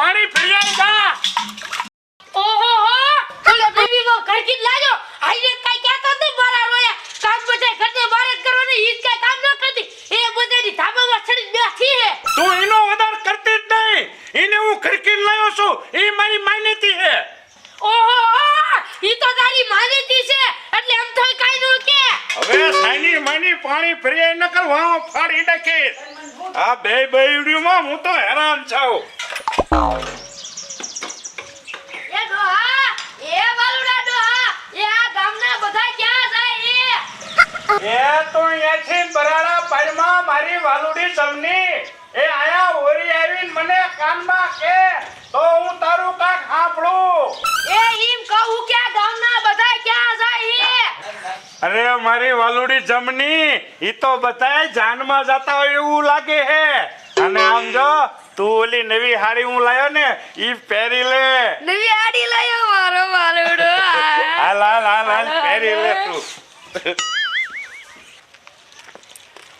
પાણી ફરી જા ઓહો હો! ઓલે બીબી વો ઘર કી લાજો. આઈને કાઈ કહેતો નથી મારા રોયા. કામ બધાય ઘરને બારે કરવાની ઈ કાઈ કામ ન કરતી. એ બધાની ધાબામાં ચડી બેઠી હે. તું એનો વધાર કરતી જ નહીં. એને હું ખડકીને લાયો છું. એ મારી માન્યતી હે ઓહો ઈ તો તારી માનીતી છે. એટલે એમ થોય કાઈ નો કે. હવે સાની માની પાણી ફેરવાઈ ન કર વાહ ફાડી નાખીશ. આ બે બૈડીમાં હું તો હેરાન છું એ ડોહા એ વાલુડા ડોહા એ આ ગામના બધા ક્યાં જાય એ? એ તો અહીંયાથી બરાડા પાડમાં મારી વાલુડી જમની. એ આયા ઓરી આવીને મને કાનમાં કે તો હું તારું કાક સાંભળું. એ ઈમ કહું કે ગામના બધા ક્યાં જાય અરે મારી વાલુડી જમની ઈ તો બધાય જાનમાં જતા હોય એવું લાગે હે. અને આમ જો તું ઓલી નવી હાડી હું લાયો ને ઈ પહેરી લે. નવી હાડી લાયો મારો વાલુડો હાલ હાલ હાલ હાલ પહેરી લે તું.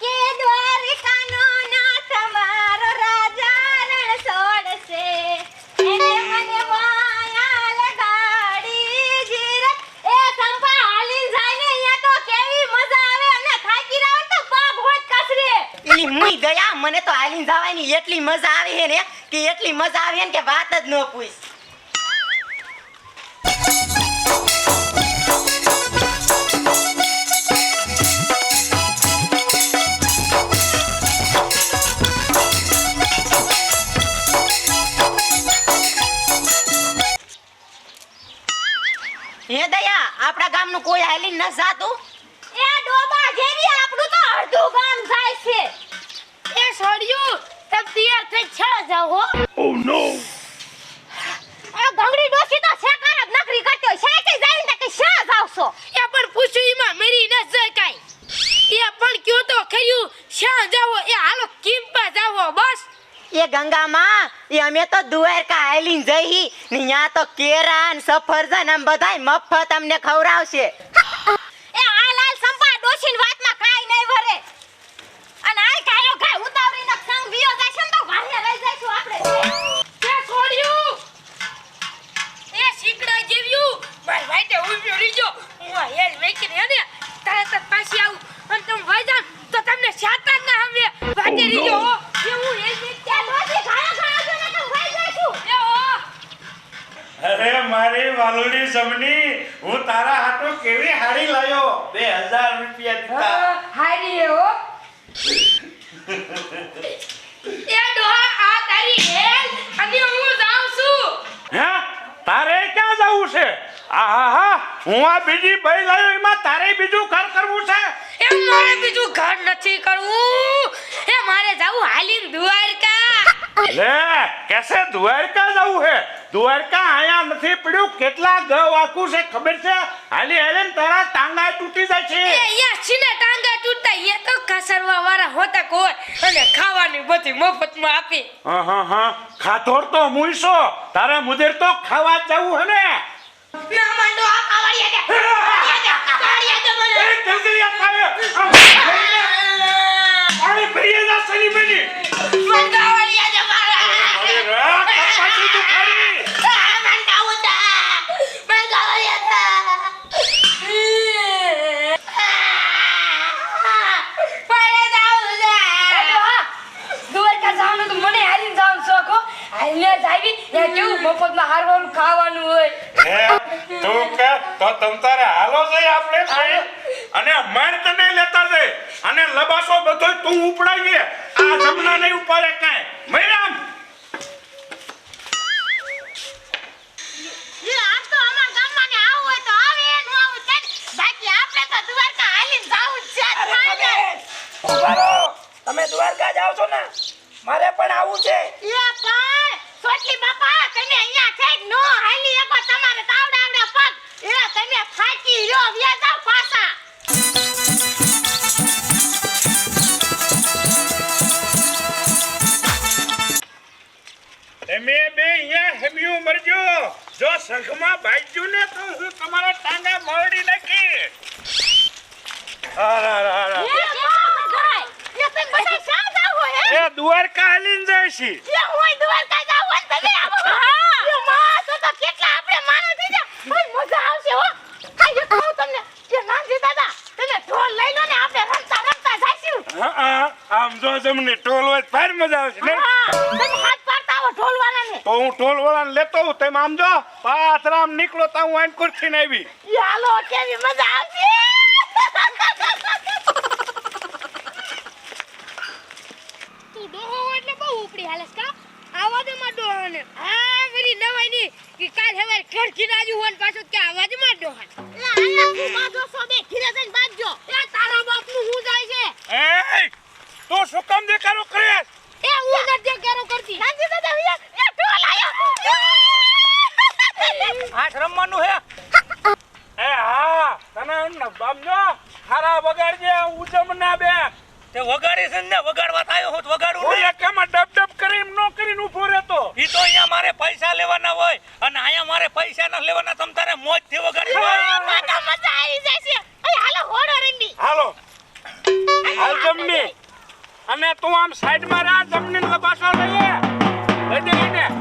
કે દ્વારિકાનો એલી ગયા, મને તો હાલીને જવાની એટલી મજા આવી હે ને, કે એટલી મજા આવી હે ને કે વાત જ ન પૂછ. જાવ હો. ઓ નો આ ગંગડી ડોસી તો શેકાર જ નકરી કરતો છે કે જાય ને કે શા જાવશો? એ પણ પૂછ્યું ઈમાં મેરી ન જાય કાઈ. એ પણ કયો તો ખર્યું શા જાવો? એ હાલો કિંપા જાવો બસ. એ ગંગામાં એ અમે તો દ્વારકા આઈલીન જઈ. ને ન્યા તો કેરા ને સફરજન આમ બધાય મફત અમને ખવડાવશે. એ આ લાલ સંપા ડોશીન વાતમાં કાઈ નહીં ભરે અને આ અરે મારી વાલુડી સમની હું તારા હાટુ કેવી હાડી લાયો? બે હજાર રૂપિયા દીધા. હારી હે હો એ ડોહા આ તારી હેલ અને હું જાઉં છું હે તારે ક્યાં જવું છે હું આ બીજી બઈ લાયો એમાં તારે બીજું ઘર કરવું છે? એ મારે બીજું ઘર નથી કરવું. એ મારે જાવું હાલીન દ્વારકા. લે કેસે દ્વારકા જવું છે દ્વારકા આયા નથી પડ્યું. કેટલા ગવ આખું છે ખબર છે? હાલી હાલી ને તારા ટાંગા તૂટી જાય એ છે અહીંયા છીના ટાંગા તૂટતા એ તો કસરવા વાળા હોતા કોઈ. અને ખાવાની બધી મફતમાં આપી. હા હા હા. ખાધોર તો મુઈશો તારે મુદેર તો ખાવા જવું હે ને? ના માંડો આ કાવડિયા દે કાવડિયા દે મને. એ જલ્દી આ પાણી ભરીએ જા સની બની મને કાવડિયા દે મારા અરે રા કપાસી તું ખારી આ મને કાવડા મને કાવડિયા દે પાડે જાવ દે દ્વારકા જવાનું તો મને હાલીને જવાનું શોખ હો હાલીને જાવી ત્યાં કેવું મફતમાં હારવાનું ખાવાનું હોય હે તું કે તો હાલો જઈ આપણે અને માર તને લેતા જઈ. અને લબાસો બધો તું ઉપડાવીએ આ જમના નહીં ઉપાડે કાંઈ. મૈરામ એ આજ તો અમાર ગામમાં ને આવું હોય તો આવે ન આવું છે બાકી આપણે તો દ્વારકા હાલીને જાવું જ છે. ફાઇનલ ઉભારો. તમે દ્વારકા જાઓ છો ને? મારે પણ આવું છે. એ પણ સોટલી બાપા તમે અહીંયા થઈ નો હાલી એકો તમારે સંઘમાં ભાઈજ્યું ને તો હું તમારા ટાંગા મરડી નાખી. મજા આવશે હો. હા એ તમને એ નાનજી દાદા તમે ઢોલ લઈ લો ને આપણે રમતા રમતા જાઈશું હા હા આમ જો તમને ઢોલ હોય ફાર મજા આવશે તો હું ટોલ વાળાને લેતો હું તમે આમ જો પાથરામ નીકળો તો હું આઈને કુર્સી ને આવી ઈ કેવી મજા આવશે. તું ડોહો એટલે બહુ ઉપડી હાલસ કા આવાજમાં ડોહો ને હા વળી નવાઈ ની કે કાલ હવાર ખડકી નાજુ હોય પાછો કે આવાજમાં ડોહા લા આયા શું બાજો છો બે? ઘીરે જઈને બાજજો. એ તારા બાપનું હું જાય છે એ તું શું કામ દેખારો કરે એ હું નથી દેખારો કરતી નાનજી દાદા, યા, યા, ઢોલ આયો. આઠ રમવાનું હે? એ હા તને આમ જો હારા વગાડજે ઉજમ ના બે. તે વગાડી છે ને વગાડવા થાય હું તો વગાડું હું એકામાં ડબ ડબ કરી નો કરીને ઊભો રહેતો. ઈ તો અહીંયા મારે પૈસા લેવાના હોય અને અહીંયા મારે પૈસા ન લેવાના તમ તારે મોજથી વગાડી હોય. માતા મજા આવી જશે. અરે હાલો, હોડો રમી. હાલો. હાલ જમની. અને તું આમ સાઈડમાં રાહ જમની ને પાછો લઈએ એટલે દે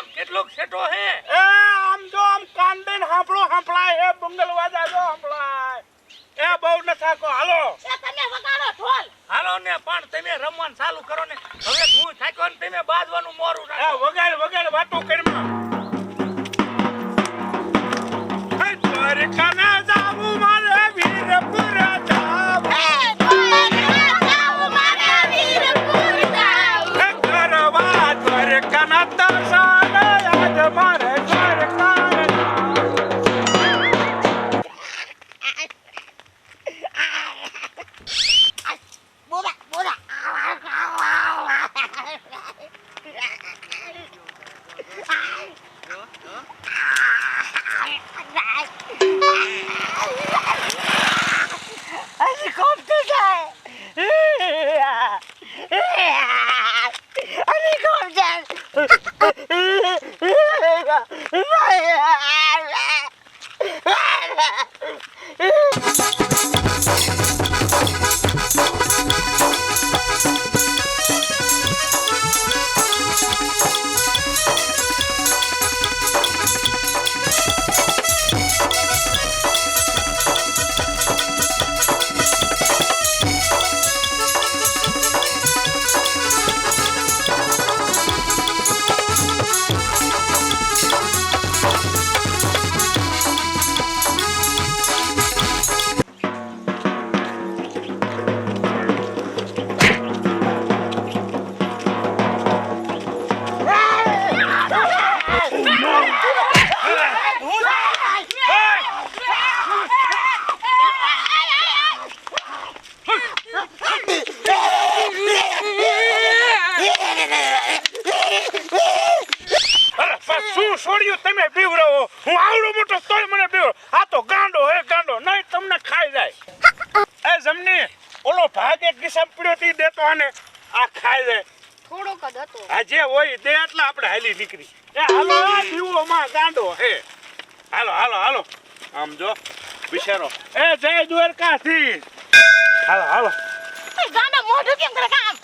કેમ કેટલોક સેટો હે? એ આમ જો આમ કાંદેન દઈને હાંપળાય હે એ બંગલ વાજા જો હાંપળાય એ બહુ ન થાકો હાલો. એ તમે વગાડો ઢોલ. હાલો ને પણ તમે રમવાનું ચાલુ કરો ને. હવે હું થાક્યો ને તમે બાજવાનું મોરું એ રાખો. વગાડ વગાડ વાતો કરીમાં હજી કોમ જાય થોડોક જ હતો. આ જે હોય તે એટલા આપણે હાલી નીકળી. એ હાલો આ દીવો માં ગાંડો હે. હાલો હાલો હાલો. આમ જો બિચારો. એ જય દ્વારકાથી. હાલો હાલો. ગાંડો મોઢું કેમ કરે કામ?